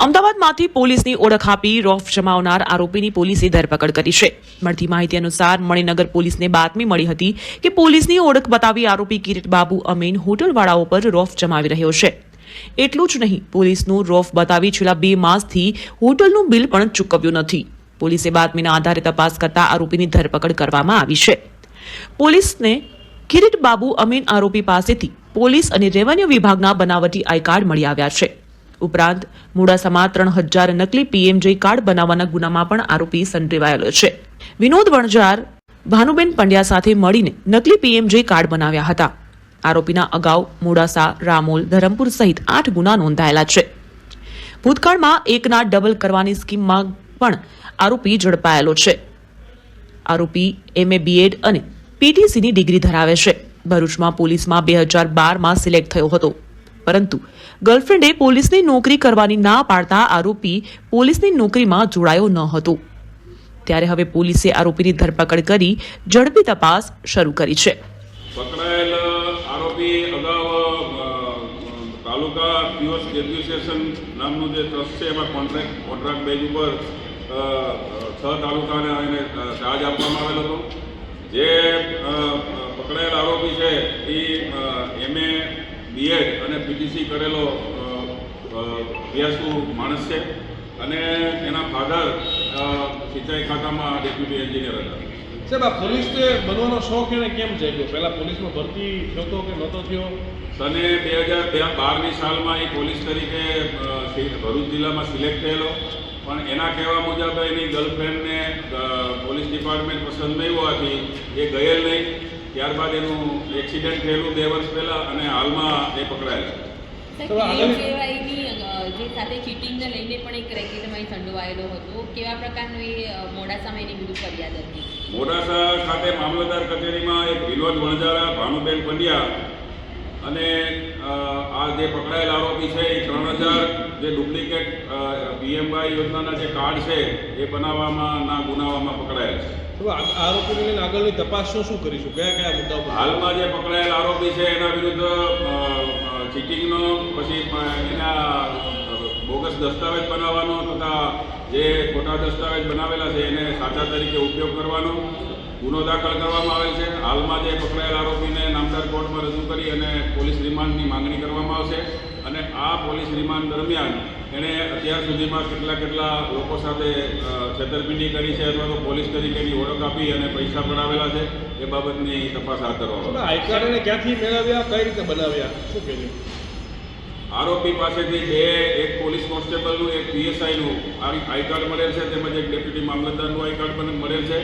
અમદાવાદમાંથી પોલીસની ઓળખ આપી રોફ જમાવનાર આરોપીની પોલીસે ધરપકડ કરી છે. મળતી માહિતી અનુસાર મણિનગર પોલીસને બાતમી મળી હતી કે પોલીસની ઓળખ બતાવી આરોપી કિરીટ બાબુ અમીન હોટલવાળાઓ પર રોફ જમાવી રહ્યો છે. એટલું જ નહીં, પોલીસનું રોફ બતાવી છેલ્લા બે માસથી હોટલનું બિલ પણ ચૂકવ્યું નથી. પોલીસે બાતમીના આધારે તપાસ કરતા આરોપીની ધરપકડ કરવામાં આવી છે. પોલીસને કિરીટ બાબુ અમીન આરોપી પાસેથી પોલીસ અને રેવન્યુ વિભાગના બનાવટી આઈ કાર્ડ મળી આવ્યા છે. ઉપરાંત મોડાસામાં ત્રણ હજાર નકલી પીએમજે કાર્ડ બનાવવાના ગુનામાં પણ આરોપી સંડોવાયેલો છે. વિનોદ વણજાર ભાનુબેન પંડ્યા સાથે મળીને નકલી પીએમજે કાર્ડ બનાવ્યા હતા. આરોપીના અગાઉ મોડાસા રામોલ, ધરમપુર સહિત આઠ ગુના નોંધાયેલા છે. ભૂતકાળમાં એકના ડબલ કરવાની સ્કીમમાં પણ આરોપી ઝડપાયેલો છે. આરોપી એમએ બીએડ અને પીટીસીની ડિગ્રી ધરાવે છે. ભરૂચમાં પોલીસમાં બે હજાર બારમાં સિલેક્ટ થયો હતો. પરંતુ ગર્લફ્રેન્ડે પોલીસની નોકરી કરવાની ના પાડતા આરોપી પોલીસની નોકરીમાં જોડાયો ન હતો. ત્યારે હવે પોલીસે આરોપીની ધરપકડ કરી ઝડપી તપાસ શરૂ કરી છે. તાલુકા પીઓસ એમાં કોન્ટ્રાક્ટ કોન્ટ્રાક્ટ બેઝ છ તાલુકાને એને ચાર્જ આપવામાં આવેલ હતો. જે પકડાયેલ આરોપી છે, એ બીએડ અને પીટીસી કરેલો અભ્યાસુ માણસ છે અને એના ફાધર સિંચાઈ ખાતામાં ડેપ્યુટી એન્જિનિયર હતા. સાહેબ આ પોલીસને બનવાનો શોખ એને કેમ જાગ્યો? પહેલાં પોલીસમાં ભરતી હતો કે નહોતો થયો? સને બે હજાર બે બારની સાલમાં એ પોલીસ તરીકે ભરૂચ જિલ્લામાં સિલેક્ટ થયેલો. પણ એના કહેવા મુજબ એની ગર્લફ્રેન્ડને પોલીસ ડિપાર્ટમેન્ટ પસંદ નહીં હોવાથી એ ગયેલ નહીં. ત્યારબાદ એનું એક્સિડન્ટ થયેલું બે વર્ષ પહેલાં અને હાલમાં એ પકડાયેલા જે સાથે ચીટિંગને લઈને પણ એક રેકેટમાં સંડોવાયેલો હતો કેવા પ્રકારનું એ મોડાસામાં એની વિરુદ્ધ ફરિયાદ હતી? મોડાસા ખાતે મામલતદાર કચેરીમાં એક વિનોદ વણજારા ભાનુબેન પંડ્યા અને આ જે પકડાયેલ આરોપી છે એ ત્રણ હજાર જે ડુપ્લિકેટ પીએમવાય યોજનાના જે કાર્ડ છે એ બનાવવામાં ના ગુનાવામાં પકડાયેલ છે. આરોપીને આગળની તપાસ શું શું કરીશું? કયા કયા મુદ્દાઓ હાલમાં જે પકડાયેલ આરોપી છે એના વિરુદ્ધ ચીટિંગનો પછી એના બોગસ દસ્તાવેજ બનાવવાનો તથા જે ખોટા દસ્તાવેજ બનાવેલા છે એને સાચા તરીકે ઉપયોગ કરવાનો. ગુનો દાખલ કરવામાં આવેલ છે. હાલમાં જે પકડાયેલ આરોપીને નામદાર કોર્ટમાં રજૂ કરી અને પોલીસ રિમાન્ડની માંગણી કરવામાં આવશે અને આ પોલીસ રિમાન્ડ દરમિયાન એણે અત્યાર સુધીમાં કેટલા કેટલા લોકો સાથે છેતરપિંડી કરી છે અથવા તો પોલીસ તરીકેની ઓળખ આપી અને પૈસા પડાવેલા છે એ બાબતની તપાસ હાથ ધરવામાં એને ક્યાંથી મેળવ્યા? કઈ રીતે બનાવ્યા? શું કહેજો આરોપી પાસેથી બે એક પોલીસ કોન્સ્ટેબલનું એક પીએસઆઈનું આઈ કાર્ડ મળેલ છે, તેમજ એક ડેપ્યુટી મામલતદારનું આઈ કાર્ડ પણ મળેલ છે.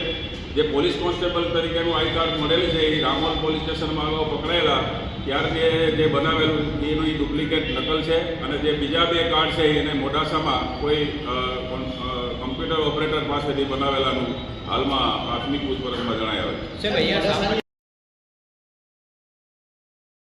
જે પોલીસ કોન્સ્ટેબલ તરીકેનું આઈ કાર્ડ મળેલ છે, એ રામોલ પોલીસ સ્ટેશનમાં અગાઉ પકડાયેલા ત્યારથી જે બનાવેલું, એનું ડુપ્લિકેટ નકલ છે. અને જે બીજા બે કાર્ડ છે, એને મોડાસામાં કોઈ કમ્પ્યુટર ઓપરેટર પાસેથી બનાવેલાનું હાલમાં પ્રાથમિક પૂછપરછમાં જણાય છે.